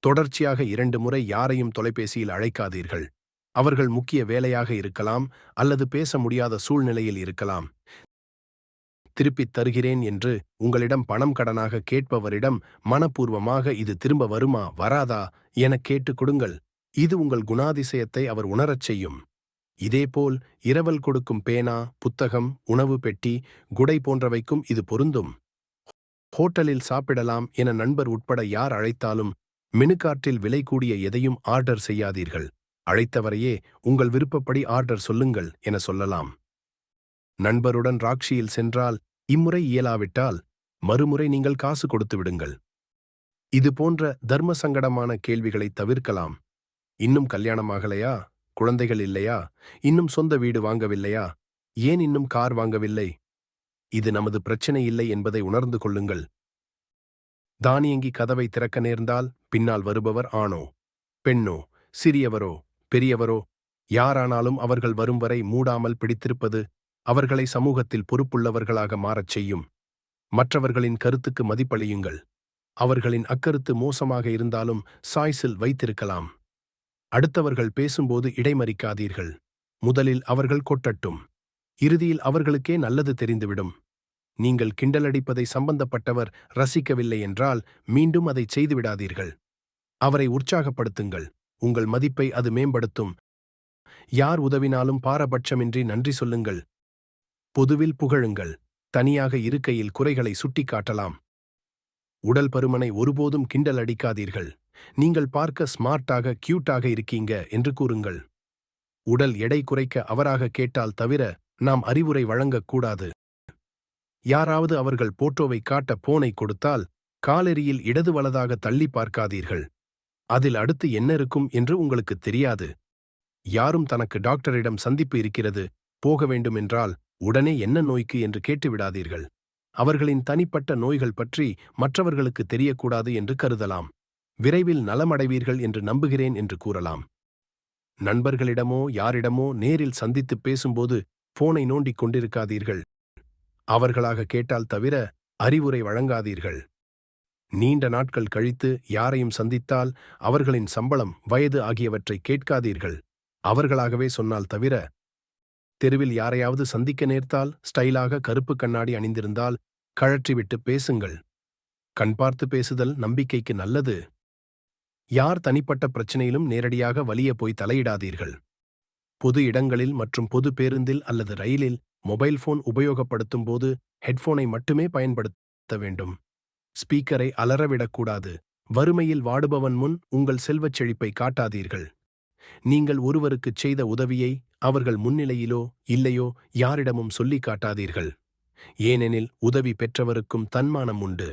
தொடர்ச்சியாக இரண்டு முறை யாரையும் தொலைபேசியில் அழைக்காதீர்கள். அவர்கள் முக்கிய வேலையாக இருக்கலாம் அல்லது பேச முடியாத சூழ்நிலையில் இருக்கலாம். திருப்பித் தருகிறேன் என்று உங்களிடம் பணம் கடனாக கேட்பவரிடம் மனப்பூர்வமாக இது திரும்ப வருமா வராதா எனக் கேட்டுக் கொடுங்கள். இது உங்கள் குணாதிசயத்தை அவர் உணரச் செய்யும். இதேபோல் இரவல் கொடுக்கும் பேனா புத்தகம் உணவு பெட்டி குடை போன்றவைக்கும் இது பொருந்தும். ஹோட்டலில் சாப்பிடலாம் என நண்பர் உட்பட யார் அழைத்தாலும் மினுக்கார்ட்டில் விலை கூடிய எதையும் ஆர்டர் செய்யாதீர்கள். அழைத்தவரையே உங்கள் விருப்பப்படி ஆர்டர் சொல்லுங்கள் என சொல்லலாம். நண்பருடன் ராக்ஷியில் சென்றால் இம்முறை இயலாவிட்டால் மறுமுறை நீங்கள் காசு கொடுத்து விடுங்கள். இது போன்ற தர்ம சங்கடமான கேள்விகளை தவிர்க்கலாம். இன்னும் கல்யாணமாகலையா குழந்தைகள் இல்லையா? இன்னும் சொந்த வீடு வாங்கவில்லையா? ஏன் இன்னும் கார் வாங்கவில்லை? இது நமது பிரச்சனை இல்லை என்பதை உணர்ந்து கொள்ளுங்கள். தானியங்கி கதவை திறக்க நேர்ந்தால் பின்னால் வருபவர் ஆணோ? பெண்ணோ? சிறியவரோ? பெரியவரோ? யாரானாலும் அவர்கள் வரும் வரை மூடாமல் பிடித்திருப்பது அவர்களை சமூகத்தில் பொறுப்புள்ளவர்களாக மாறச் செய்யும். மற்றவர்களின் கருத்துக்கு மதிப்பளியுங்கள். அவர்களின் அக்கருத்து மோசமாக இருந்தாலும் சாய்ஸில் வைத்திருக்கலாம். அடுத்தவர்கள் பேசும்போது இடைமறிக்காதீர்கள். முதலில் அவர்கள் கொட்டட்டும். இறுதியில் அவர்களுக்கே நல்லது தெரிந்துவிடும். நீங்கள் கிண்டலடிப்பதை சம்பந்தப்பட்டவர் ரசிக்கவில்லை என்றால் மீண்டும் அதை செய்துவிடாதீர்கள் அவரை உற்சாகப்படுத்துங்கள். உங்கள் மதிப்பை அது மேம்படுத்தும். யார் உதவினாலும் பாரபட்சமின்றி நன்றி சொல்லுங்கள். பொதுவில் புகழுங்கள். தனியாக இருக்கையில் குறைகளை சுட்டிக்காட்டலாம். உடல் பருமனை ஒருபோதும் கிண்டல் அடிக்காதீர்கள். நீங்கள் பார்க்க ஸ்மார்ட்டாக கியூட்டாக இருக்கீங்க என்று கூறுங்கள். உடல் எடை குறைக்க அவராக கேட்டால் தவிர நாம் அறிவுரை வழங்கக்கூடாது. யாராவது அவர்கள் போட்டோவை காட்ட போனை கொடுத்தால் காலெறியில் இடது வலதாக தள்ளி பார்க்காதீர்கள். அதில் அடுத்து என்ன இருக்கும் என்று உங்களுக்கு தெரியாது. யாரும் தனக்கு டாக்டரிடம் சந்திப்பு இருக்கிறது போக வேண்டுமென்றால் உடனே என்ன நோய்க்கு என்று கேட்டுவிடாதீர்கள். அவர்களின் தனிப்பட்ட நோய்கள் பற்றி மற்றவர்களுக்கு தெரியக்கூடாது என்று கருதலாம். விரைவில் நலமடைவீர்கள் என்று நம்புகிறேன் என்று கூறலாம். நண்பர்களிடமோ யாரிடமோ நேரில் சந்தித்து பேசும்போது போனை நோண்டிக் கொண்டிருக்காதீர்கள். அவர்களாக கேட்டால் தவிர அறிவுரை வழங்காதீர்கள். நீண்ட நாட்கள் கழித்து யாரையும் சந்தித்தால் அவர்களின் சம்பளம் வயது ஆகியவற்றை கேட்காதீர்கள். அவர்களாகவே சொன்னால் தவிர தெருவில் யாரையாவது சந்திக்க நேர்த்தால் ஸ்டைலாக கருப்பு கண்ணாடி அணிந்திருந்தால் கழற்றிவிட்டு பேசுங்கள். கண் பார்த்து பேசுதல் நம்பிக்கைக்கு நல்லது. யார் தனிப்பட்ட பிரச்சனையிலும் நேரடியாக வலிய போய் தலையிடாதீர்கள். பொது இடங்களில் மற்றும் பொது பேருந்தில் அல்லது ரயிலில் மொபைல் போன் உபயோகப்படுத்தும் போது ஹெட்போனை மட்டுமே பயன்படுத்த வேண்டும். ஸ்பீக்கரை அலறவிடக்கூடாது வறுமையில் வாடுபவன் முன் உங்கள் செல்வச் செழிப்பை காட்டாதீர்கள். நீங்கள் ஒருவருக்குச் செய்த உதவியை அவர்கள் முன்னிலையிலோ இல்லையோ யாரிடமும் சொல்லிக் காட்டாதீர்கள். ஏனெனில் உதவி பெற்றவருக்கும் தன்மானம் உண்டு.